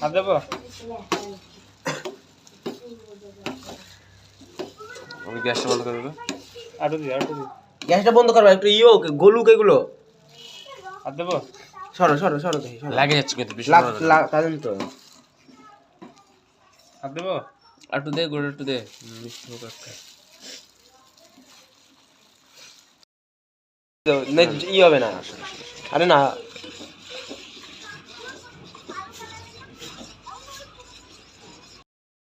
হাত দেবো? আমি গ্যাসটা বন্ধ করে দেবো। আটু দি আটু দি গ্যাসটা বন্ধ করবা একটু ইয়ে গলুক এগুলো। হাত দেবো? সরো সরো সরো দেখি লাগে যাচ্ছে কিন্তু বেশি লাগ লাগ তাদের তো। হাত দেবো? আর একটু দে গোড়া একটু দে। মিষ্টি হোক একটা। ই হবে না। আরে না